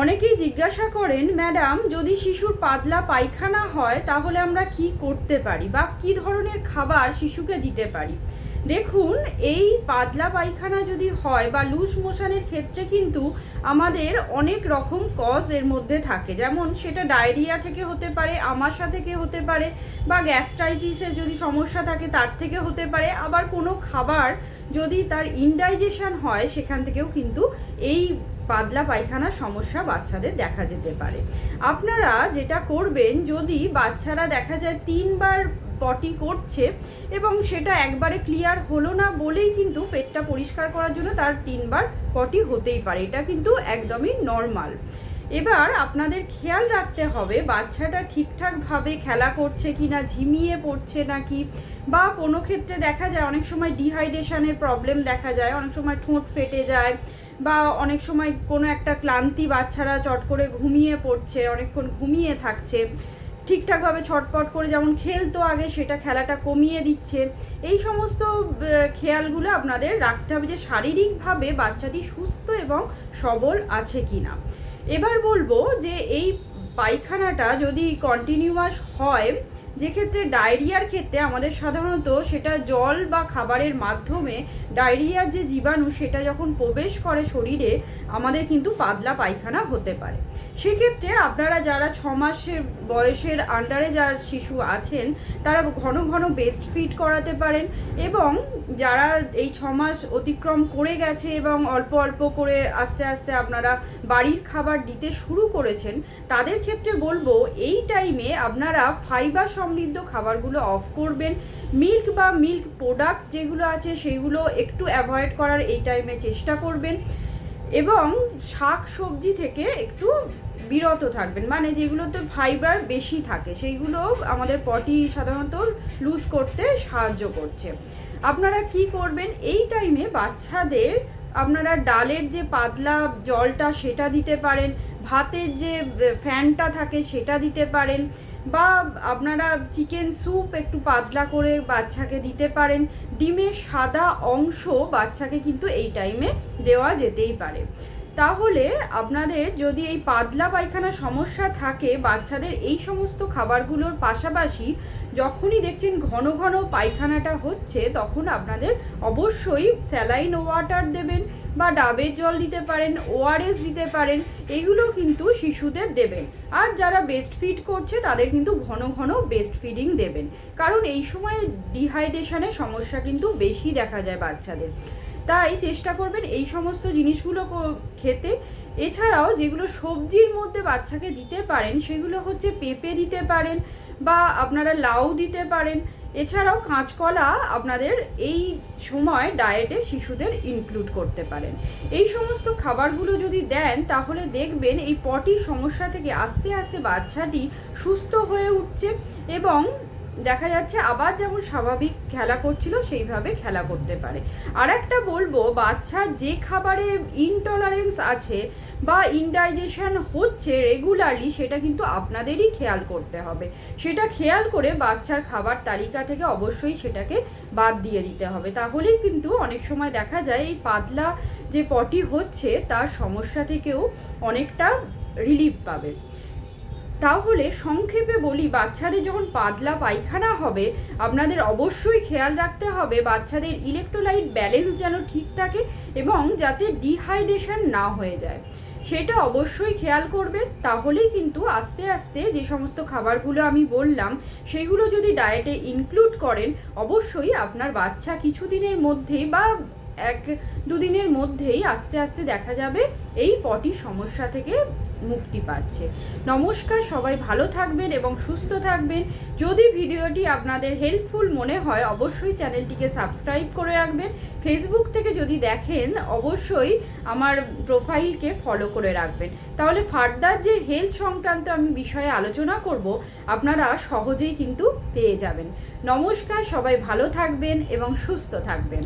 অনেকেই জিজ্ঞাসা করেন, ম্যাডাম, যদি শিশুর পাতলা পায়খানা হয়, তাহলে আমরা কি করতে পারি বা কি ধরনের খাবার শিশুকে দিতে পারি? দেখুন, এই পাতলা পায়খানা যদি হয় বা লুজ মোশনের ক্ষেত্রে কিন্তু আমাদের অনেক রকম কজ এর মধ্যে থাকে। যেমন সেটা ডায়রিয়া থেকে হতে পারে, আমাশা থেকে হতে পারে বা গ্যাস্ট্রাইটিসের যদি সমস্যা থাকে তার থেকে হতে পারে। আবার কোনো খাবার যদি তার ইনডাইজেশন হয়, সেখান থেকেও কিন্তু এই পাতলা পায়খানার সমস্যা বাচ্চাদের দেখা যেতে পারে। আপনারা যেটা করবেন, যদি বাচ্চারা দেখা যায় তিনবার পটি করছে এবং সেটা একবারে ক্লিয়ার হলো না বলেই কিন্তু পেটটা পরিষ্কার করার জন্য তার তিনবার পটি হতেই পারে। এটা কিন্তু একদমই নর্মাল এবার আপনাদের খেয়াল রাখতে হবে, বাচ্চাটা ঠিকঠাকভাবে খেলা করছে কি না ঝিমিয়ে পড়ছে নাকি? বা কোনো ক্ষেত্রে দেখা যায় অনেক সময় ডিহাইড্রেশনের প্রবলেম দেখা যায়, অনেক সময় ঠোঁট ফেটে যায় বা অনেক সময় কোনো একটা ক্লান্তি বাচ্চারা চট করে ঘুমিয়ে পড়ছে, অনেকক্ষণ ঘুমিয়ে থাকছে, ঠিকঠাকভাবে ছটপট করে যেমন খেলতো আগে সেটা খেলাটা কমিয়ে দিচ্ছে। এই সমস্ত খেয়ালগুলো আপনাদের রাখতে হবে যে শারীরিকভাবে বাচ্চাটি সুস্থ এবং সবল আছে কি না এবার বলব যে এই পায়খানাটা যদি কন্টিনিউয়াস হয় যেক্ষেত্রে ডায়রিয়ার ক্ষেত্রে আমাদের সাধারণত সেটা জল বা খাবারের মাধ্যমে ডায়রিয়ার যে জীবাণু সেটা যখন প্রবেশ করে শরীরে, আমাদের কিন্তু পাতলা পায়খানা হতে পারে। সেক্ষেত্রে আপনারা যারা ছ মাসের বয়সের আন্ডারে যারা শিশু আছেন, তারা ঘন ঘন বেস্ট ফিট করাতে পারেন এবং যারা এই ছ মাস অতিক্রম করে গেছে এবং অল্প অল্প করে আস্তে আস্তে আপনারা বাড়ির খাবার দিতে শুরু করেছেন, তাদের ক্ষেত্রে বলব এই টাইমে আপনারা ফাইবার সমৃদ্ধ খাবারগুলো অফ করবেন। মিল্ক বা মিল্ক প্রোডাক্ট যেগুলো আছে সেগুলো একটু অ্যাভয়েড করার এই টাইমে চেষ্টা করবেন। এবং শাক সবজি থেকে একটু বিরত থাকবেন। মানে যেগুলোতে ফাইবার বেশি থাকে, সেইগুলো আমাদের পটি সাধারণত লুজ করতে সাহায্য করছে। আপনারা কি করবেন? এই টাইমে বাচ্চাদের আপনারা ডালের যে পাতলা জলটা সেটা দিতে পারেন, ভাতের যে ফ্যানটা থাকে সেটা দিতে পারেন। বা আপনারা চিকেন স্যুপ একটু পাতলা করে বাচ্চাকে দিতে পারেন। ডিমের সাদা অংশ বাচ্চাকে কিন্তু এই টাইমে দেওয়া যেতেই পারে। তাহলে আপনাদের যদি এই পাতলা পায়খানার সমস্যা থাকে, বাচ্চাদের এই সমস্ত খাবারগুলোর পাশাপাশি যখনই দেখছেন ঘন ঘন পায়খানাটা হচ্ছে, তখন আপনাদের অবশ্যই স্যালাইন ওয়াটার দেবেন বা ডাবের জল দিতে পারেন, ওআরএস দিতে পারেন, এগুলো কিন্তু শিশুদের দেবেন। আর যারা বেস্ট ফিড করছে, তাদের কিন্তু ঘন ঘন বেস্ট ফিডিং দেবেন। কারণ এই সময় ডিহাইড্রেশনের সমস্যা কিন্তু বেশি দেখা যায় বাচ্চাদের। তাই চেষ্টা করবেন এই সমস্ত জিনিসগুলো খেতে। এছাড়াও যেগুলো সবজির মধ্যে বাচ্চাকে দিতে পারেন, সেগুলো হচ্ছে পেঁপে দিতে পারেন বা আপনারা লাউ দিতে পারেন। এছাড়াও কাঁচকলা আপনাদের এই সময় ডায়েটে শিশুদের ইনক্লুড করতে পারেন। এই সমস্ত খাবারগুলো যদি দেন, তাহলে দেখবেন এই পটির সমস্যা থেকে আস্তে আস্তে বাচ্চাটি সুস্থ হয়ে উঠছে এবং দেখা যাচ্ছে আবার যেমন স্বাভাবিক খেলা করছিল, সেইভাবে খেলা করতে পারে। আর একটা বলব বাচ্চার যে খাবারে ইনটলারেন্স আছে বা ইনডাইজেশন হচ্ছে রেগুলারলি সেটা কিন্তু আপনাদেরই খেয়াল করতে হবে। সেটা খেয়াল করে বাচ্চার খাবার তালিকা থেকে অবশ্যই সেটাকে বাদ দিয়ে দিতে হবে। তাহলেই কিন্তু অনেক সময় দেখা যায় এই পাতলা যে পটি হচ্ছে, তার সমস্যা থেকেও অনেকটা রিলিফ পাবে। তাহলে সংক্ষেপে বলি, বাচ্চাদের যখন পাতলা পায়খানা হবে, আপনাদের অবশ্যই খেয়াল রাখতে হবে বাচ্চাদের ইলেকট্রোলাইট ব্যালেন্স যেন ঠিক থাকে এবং যাতে ডিহাইড্রেশন না হয়ে যায়। সেটা অবশ্যই খেয়াল করবেন, তাহলেই কিন্তু আস্তে আস্তে যে সমস্ত খাবারগুলো আমি বললাম, সেগুলো যদি ডায়েটে ইনক্লুড করেন, অবশ্যই আপনার বাচ্চা কিছুদিনের মধ্যেই বা এক দুদিনের মধ্যেই আস্তে আস্তে দেখা যাবে এই পটি সমস্যা থেকে মুক্তি পাচ্ছে। নমস্কার, সবাই ভালো থাকবেন এবং সুস্থ থাকবেন। যদি ভিডিওটি আপনাদের হেল্পফুল মনে হয়, অবশ্যই চ্যানেলটিকে সাবস্ক্রাইব করে রাখবেন। ফেসবুক থেকে যদি দেখেন, অবশ্যই আমার প্রোফাইলকে ফলো করে রাখবেন। তাহলে ফার্দার যে হেলথ সংক্রান্ত আমি বিষয়ে আলোচনা করব, আপনারা সহজেই কিন্তু পেয়ে যাবেন। নমস্কার, সবাই ভালো থাকবেন এবং সুস্থ থাকবেন।